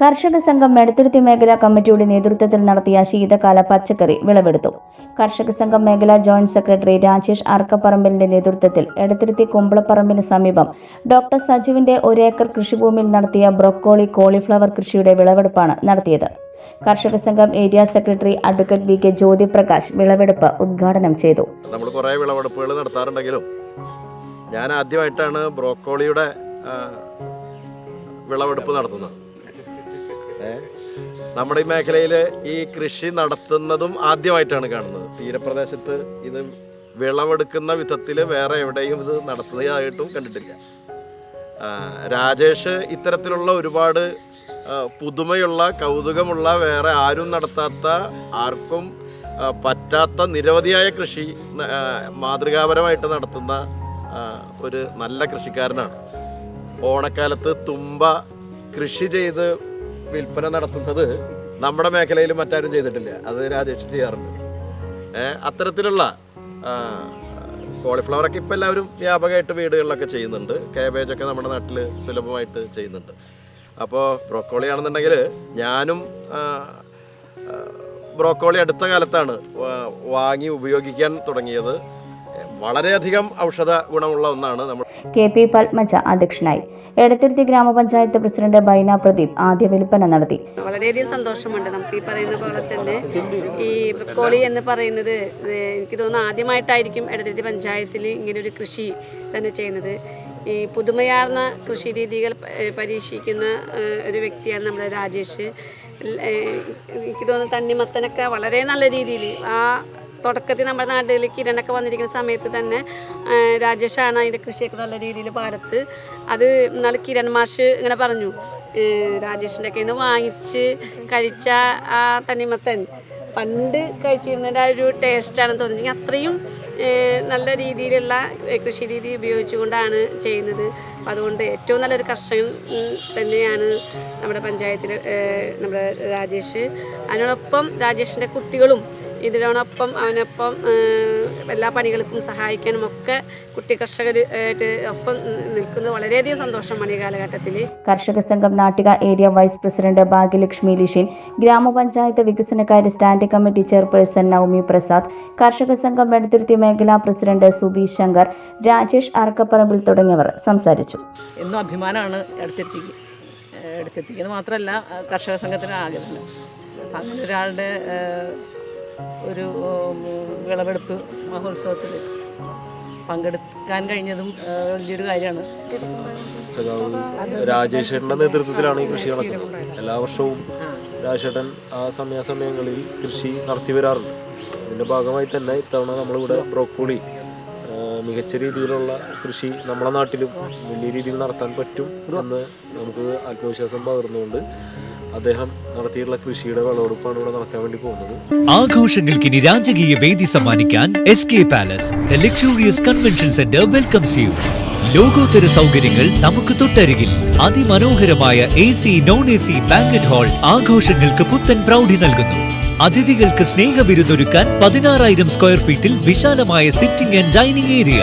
കർഷക സംഘം എടത്തുരുത്തി മേഖലാ കമ്മിറ്റിയുടെ നേതൃത്വത്തിൽ നടത്തിയ ശീതകാല പച്ചക്കറി വിളവെടുത്തു. കർഷക സംഘം മേഖലാ ജോയിന്റ് സെക്രട്ടറി രാജേഷ് അർക്കപ്പറമ്പിലിന്റെ നേതൃത്വത്തിൽ എടത്തുരുത്തി കുമ്പളപ്പറമ്പിന് സമീപം ഡോക്ടർ സജീവിന്റെ ഒരേക്കർ കൃഷിഭൂമിയിൽ നടത്തിയ ബ്രൊക്കോളി കോളിഫ്ലവർ കൃഷിയുടെ വിളവെടുപ്പാണ് നടത്തിയത്. കർഷക സംഘം area secretary advocate V K Jyothiprakash വിളവെടുപ്പ് ഉദ്ഘാടനം ചെയ്തു. നമ്മൾ കുറേ വിളവെടുപ്പുകൾ നടത്താറുണ്ടെങ്കിലും ഞാൻ ആദ്യമായിട്ടാണ് ബ്രോക്കോളിയുടെ വിളവെടുപ്പ് നടത്തുന്നത്? നമ്മുടെ ഈ മേഖലയിൽ ഈ കൃഷി നടത്തുന്നതും ആദ്യമായിട്ടാണ് കാണുന്നത്. തീരപ്രദേശത്ത് ഇത് വിളവെടുക്കുന്ന വിധത്തിൽ വേറെ എവിടെയും ഇത് നടത്തുന്നതായിട്ടും കണ്ടിട്ടില്ല. രാജേഷ് ഇത്തരത്തിലുള്ള ഒരുപാട് പുതുമയുള്ള കൗതുകമുള്ള വേറെ ആരും നടത്താത്ത ആർക്കും പറ്റാത്ത നിരവധിയായ കൃഷി മാതൃകാപരമായിട്ട് നടത്തുന്ന ഒരു നല്ല കൃഷിക്കാരനാണ്. ഓണക്കാലത്ത് തുമ്പ കൃഷി ചെയ്ത് വിൽപ്പന നടത്തുന്നത് നമ്മുടെ മേഖലയിൽ മറ്റാരും ചെയ്തിട്ടില്ല. അത് രാജേഷ് ചെയ്യാറുണ്ട്. അത്തരത്തിലുള്ള കോളിഫ്ലവറൊക്കെ ഇപ്പം എല്ലാവരും വ്യാപകമായിട്ട് വീടുകളിലൊക്കെ ചെയ്യുന്നുണ്ട്. കാബേജൊക്കെ നമ്മുടെ നാട്ടിൽ സുലഭമായിട്ട് ചെയ്യുന്നുണ്ട്. അപ്പോൾ ബ്രോക്കോളി ആണെന്നുണ്ടെങ്കിൽ ഞാനും ബ്രോക്കോളി അടുത്ത കാലത്താണ് വാങ്ങി ഉപയോഗിക്കാൻ തുടങ്ങിയത്. വളരെയധികം ഔഷധ ഗുണമുള്ള ഒന്നാണ് നമ്മൾ കെ പി പത്മജ അധ്യക്ഷനായി. എടത്തിരുത്തി ഗ്രാമപഞ്ചായത്ത് പ്രസിഡന്റ് ബൈന പ്രദീപ് ആദ്യ വിൽപ്പന നടത്തി. വളരെയധികം സന്തോഷമുണ്ട് നമുക്ക് ഈ പറയുന്ന പോലെ തന്നെ ഈ ബ്രക്കോളി എന്ന് പറയുന്നത് എനിക്ക് തോന്നുന്നു ആദ്യമായിട്ടായിരിക്കും എടത്തിരുത്തി പഞ്ചായത്തിൽ ഇങ്ങനെ ഒരു കൃഷി തന്നെ ചെയ്യുന്നത്. ഈ പുതുമയാർന്ന കൃഷി രീതികൾ പരീക്ഷിക്കുന്ന ഒരു വ്യക്തിയാണ് നമ്മുടെ രാജേഷ്. എനിക്ക് തോന്നുന്നു തണ്ണിമത്തനൊക്കെ വളരെ നല്ല രീതിയിൽ ആ തുടക്കത്തിൽ നമ്മുടെ നാട്ടിൽ കിരണൊക്കെ വന്നിരിക്കുന്ന സമയത്ത് തന്നെ രാജേഷാണ് അതിന്റെ കൃഷിയൊക്കെ നല്ല രീതിയിൽ പാടത്ത്. അത് ഇന്നാൾ കിരൺ മാഷ് ഇങ്ങനെ പറഞ്ഞു രാജേഷിന്റെ കയ്യിൽ നിന്ന് വാങ്ങിച്ച് കഴിച്ച ആ തനിമത്തൻ പണ്ട് കഴിച്ചിരുന്നതിന്റെ ആ ഒരു ടേസ്റ്റാണെന്ന് തോന്നിച്ചെങ്കിൽ അത്രയും നല്ല രീതിയിലുള്ള കൃഷി രീതി ഉപയോഗിച്ചുകൊണ്ടാണ് ചെയ്യുന്നത്. അപ്പോൾ അതുകൊണ്ട് ഏറ്റവും നല്ലൊരു കർഷകൻ തന്നെയാണ് നമ്മുടെ പഞ്ചായത്തിൽ നമ്മുടെ രാജേഷ്. അതിനോടൊപ്പം രാജേഷിന്റെ കുട്ടികളും ഇതിനോടൊപ്പം അവനൊപ്പം എല്ലാ പണികൾക്കും സഹായിക്കാനും ഒക്കെ കുട്ടി കർഷകർ ഒപ്പം നിൽക്കുന്നത് വളരെയധികം സന്തോഷമാണ് ഈ കാലഘട്ടത്തിൽ. കർഷക സംഘം Nattika area vice president Bhagyalakshmi Lishin ഗ്രാമപഞ്ചായത്ത് വികസനകാര്യ standing committee chairperson Navami Prasad കർഷക സംഘം എടത്തുരുത്തി മേഖലാ പ്രസിഡന്റ് സുബി ശങ്കർ രാജേഷ് അറക്കപ്പറമ്പിൽ തുടങ്ങിയവർ സംസാരിച്ചു. എന്നും അഭിമാനമാണ് എടുത്തെത്തിക്ക് എടുത്തെത്തിക്കുന്നത് മാത്രമല്ല കർഷക സംഘത്തിന് ആഗ്രഹം അങ്ങനെ ഒരാളുടെ ഒരു വിളവെടുപ്പ് മഹോത്സവത്തിൽ പങ്കെടുക്കാൻ കഴിഞ്ഞതും വലിയൊരു കാര്യമാണ്. രാജേഷേട്ടന്റെ നേതൃത്വത്തിലാണ് ഈ കൃഷി നടക്കുന്നത്. എല്ലാ വർഷവും രാജേഷേട്ടൻ ആ സമയാസമയങ്ങളിൽ കൃഷി നടത്തി വരാറുണ്ട്. ഇതിന്റെ ഭാഗമായി തന്നെ ഇത്തവണ നമ്മളിവിടെ ബ്രോക്കോളി മികച്ച രീതിയിലുള്ള കൃഷി നമ്മളെ നാട്ടിലും വലിയ രീതിയിൽ നടത്താൻ പറ്റും എന്ന് നമുക്ക് ആത്മവിശ്വാസം പകർന്നുകൊണ്ട് അദ്ദേഹം നടത്തിയിട്ടുള്ള കൃഷിയുടെ വിളവെടുപ്പാണ് ഇവിടെ നടക്കാൻ വേണ്ടി പോകുന്നത്. ആഘോഷങ്ങൾക്കിനി രാജകീയ വേദി സമ്മാനിക്കാൻ S K Palace the luxurious convention centre welcomes you ലോകോത്തര സൗകര്യങ്ങൾ നമുക്ക് തൊട്ടരികിൽ. അതിമനോഹരമായ A C non A C banquet hall ആഘോഷങ്ങൾക്ക് പുത്തൻ പ്രൗഢി നൽകുന്നു. അതിഥികൾക്ക് സ്നേഹ സ്നേഹവിരുന്നൊരുക്കാൻ പതിനാറായിരം സ്ക്വയർ ഫീറ്റിൽ വിശാലമായ സിറ്റിംഗ് ആൻഡ് ഡൈനിങ് ഏരിയ